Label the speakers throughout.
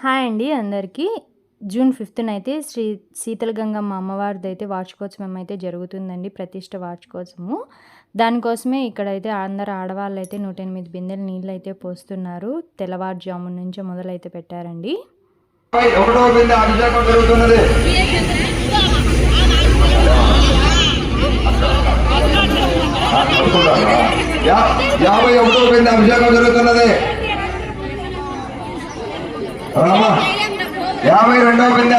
Speaker 1: Hi అండి అందరికీ. June ఫిఫ్త్న అయితే శ్రీ శీతల గంగమ్మ అమ్మవారిది అయితే వార్షికోత్సవం అయితే జరుగుతుందండి ప్రతిష్ట వార్షికోత్సవము. దానికోసమే ఇక్కడైతే అందరు ఆడవాళ్ళు అయితే నూట ఎనిమిది బిందెలు నీళ్ళు అయితే పోస్తున్నారు తెల్లవారుజాము నుంచి మొదలైతే పెట్టారండి.
Speaker 2: యాభై ఒకటో బిందె అభిషేకం జరుగుతున్నది. రామా యాభై రెండో బింద.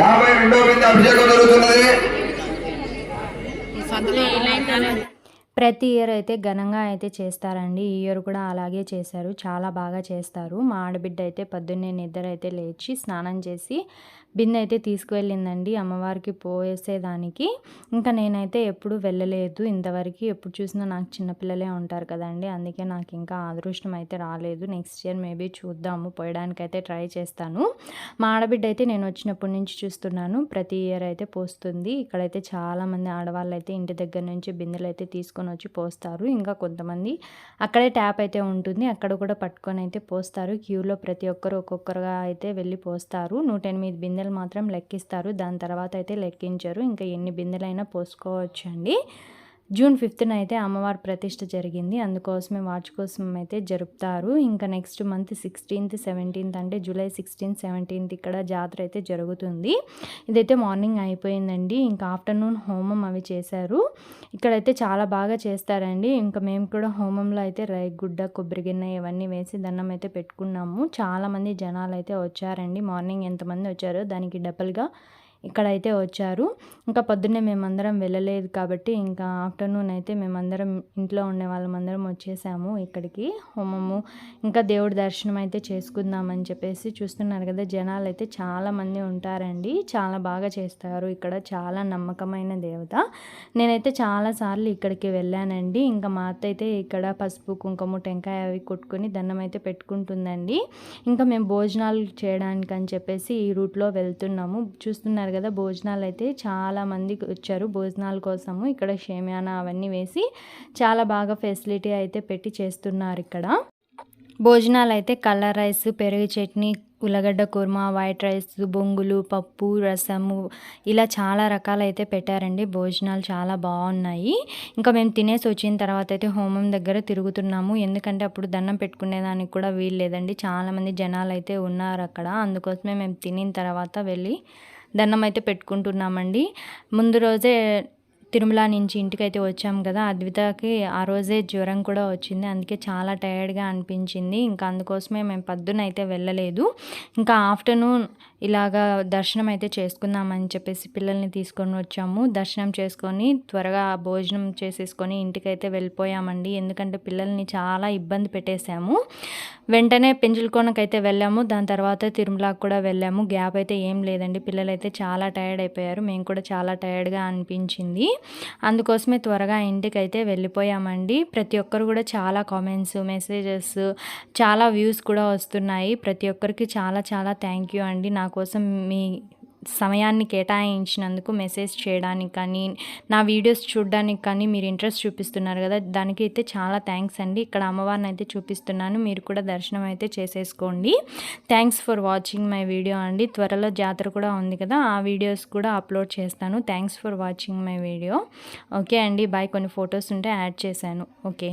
Speaker 2: యాభై రెండో బింద అభిషేకం జరుగుతున్నది.
Speaker 1: ప్రతి ఇయర్ అయితే ఘనంగా అయితే చేస్తారండి. ఈ ఇయర్ కూడా అలాగే చేశారు. చాలా బాగా చేస్తారు. మా ఆడబిడ్డ అయితే పొద్దున్నే నిద్ర అయితే లేచి స్నానం చేసి బిందె అయితే తీసుకువెళ్ళిందండి అమ్మవారికి పోసేదానికి. ఇంకా నేనైతే ఎప్పుడు వెళ్ళలేదు. ఇంతవరకు ఎప్పుడు చూసినా నాకు చిన్నపిల్లలే ఉంటారు కదండి. అందుకే నాకు ఇంకా అదృష్టం అయితే రాలేదు. నెక్స్ట్ ఇయర్ మేబీ చూద్దాము. పోయడానికి అయితే ట్రై చేస్తాను. మా ఆడబిడ్డ అయితే నేను వచ్చినప్పటి నుంచి చూస్తున్నాను. ప్రతి ఇయర్ అయితే పోస్తుంది. ఇక్కడైతే చాలామంది ఆడవాళ్ళు అయితే ఇంటి దగ్గర నుంచి బిందెలు అయితే తీసుకొని వచ్చి పోస్తారు. ఇంకా కొంతమంది అక్కడే ట్యాప్ అయితే ఉంటుంది. అక్కడ కూడా పట్టుకొని అయితే పోస్తారు. క్యూలో ప్రతి ఒక్కరు ఒక్కొక్కరుగా అయితే వెళ్ళి పోస్తారు. నూట ఎనిమిది బిందెలు మాత్రం లెక్కిస్తారు. దాని తర్వాత అయితే లెక్కించరు. ఇంకా ఎన్ని బిందెలైనా పోసుకోవచ్చు అండి జూన్ ఫిఫ్త్న అయితే అమ్మవారి ప్రతిష్ట జరిగింది. అందుకోసమే వార్షికోత్సవం అయితే జరుపుతారు. ఇంకా నెక్స్ట్ మంత్ సిక్స్టీన్త్ సెవెంటీన్త్ అంటే జూలై సిక్స్టీన్త్ సెవెంటీన్త్ ఇక్కడ జాతర అయితే జరుగుతుంది. ఇదైతే మార్నింగ్ అయిపోయిందండి. ఇంకా ఆఫ్టర్నూన్ హోమం అవి చేశారు. ఇక్కడైతే చాలా బాగా చేస్తారండి. ఇంకా మేము కూడా హోమంలో అయితే రైగుడ్డ కొబ్బరి గిన్నె ఇవన్నీ వేసి దండం అయితే పెట్టుకున్నాము. చాలామంది జనాలు అయితే వచ్చారండి. మార్నింగ్ ఎంతమంది వచ్చారో దానికి డబల్గా ఇక్కడైతే వచ్చారు. ఇంకా పొద్దున్నే మేమందరం వెళ్ళలేదు కాబట్టి ఇంకా ఆఫ్టర్నూన్ అయితే మేమందరం ఇంట్లో ఉండే వాళ్ళమందరం వచ్చేసాము ఇక్కడికి. హోమము ఇంకా దేవుడి దర్శనం అయితే చేసుకుందామని చెప్పేసి చూస్తున్నారు కదా. జనాలు అయితే చాలా మంది ఉంటారండి. చాలా బాగా చేస్తారు. ఇక్కడ చాలా నమ్మకమైన దేవత. నేనైతే చాలాసార్లు ఇక్కడికి వెళ్ళానండి. ఇంకా మా అత్త అయితే ఇక్కడ పసుపు కుంకుమ టెంకాయ అవి కొట్టుకొని దండం అయితే పెట్టుకుంటుందండి. ఇంకా మేము భోజనాలు చేయడానికి అని చెప్పేసి ఈ రూట్లో వెళ్తున్నాము. చూస్తున్నారు కదా భోజనాలు అయితే చాలామంది వచ్చారు భోజనాల కోసము. ఇక్కడ షేమియానా అవన్నీ వేసి చాలా బాగా ఫెసిలిటీ అయితే పెట్టి చేస్తున్నారు ఇక్కడ. భోజనాలు అయితే కలర్ రైస్ పెరుగు చట్నీ ఉల్లగడ్డ కుర్మా వైట్ రైస్ బొంగులు పప్పు రసము ఇలా చాలా రకాలు అయితే పెట్టారండి. భోజనాలు చాలా బాగున్నాయి. ఇంకా మేము తినేసి వచ్చిన తర్వాత అయితే హోమం దగ్గర తిరుగుతున్నాము. ఎందుకంటే అప్పుడు దండం పెట్టుకునేదానికి కూడా వీలు లేదండి. చాలామంది జనాలు అయితే ఉన్నారు అక్కడ. అందుకోసమే మేము తినిన తర్వాత వెళ్ళి దండం అయితే పెట్టుకుంటున్నామండి. ముందు రోజే తిరుమల నుంచి ఇంటికి అయితే వచ్చాం కదా అద్వితకి ఆ రోజే జ్వరం కూడా వచ్చింది. అందుకే చాలా టైర్డ్గా అనిపించింది. ఇంకా అందుకోసమే మేము పొద్దున అయితే వెళ్ళలేదు. ఇంకా ఆఫ్టర్నూన్ ఇలాగా దర్శనం అయితే చేసుకుందామని చెప్పేసి పిల్లల్ని తీసుకొని వచ్చాము. దర్శనం చేసుకొని త్వరగా భోజనం చేసేసుకొని ఇంటికైతే వెళ్ళిపోయామండి. ఎందుకంటే పిల్లల్ని చాలా ఇబ్బంది పెట్టేశాము. వెంటనే పెంజులకోనకైతే వెళ్ళాము. దాని తర్వాత తిరుమలకు కూడా వెళ్ళాము. గ్యాప్ అయితే ఏం లేదండి. పిల్లలైతే చాలా టైర్డ్ అయిపోయారు. మేము కూడా చాలా టైర్డ్గా అనిపించింది. అందుకోసమే త్వరగా ఇంటికి అయితే వెళ్ళిపోయామండి. ప్రతి ఒక్కరు కూడా చాలా కామెంట్స్ మెసేజెస్ చాలా వ్యూస్ కూడా వస్తున్నాయి. ప్రతి ఒక్కరికి చాలా చాలా థ్యాంక్ యూ అండి. నాకు కోసం మీ సమయాన్ని కేటాయించినందుకు మెసేజ్ చేయడానికి కానీ నా వీడియోస్ చూడడానికి కానీ మీరు ఇంట్రెస్ట్ చూపిస్తున్నారు కదా దానికి అయితే చాలా థ్యాంక్స్ అండి. ఇక్కడ అమ్మవారిని అయితే చూపిస్తున్నాను. మీరు కూడా దర్శనం అయితే చేసేసుకోండి. Thanks for watching my video అండి. త్వరలో జాతర కూడా ఉంది కదా ఆ వీడియోస్ కూడా అప్లోడ్ చేస్తాను. Thanks for watching my video okay అండి బాయ్. కొన్ని ఫొటోస్ ఉంటే యాడ్ చేశాను. ఓకే.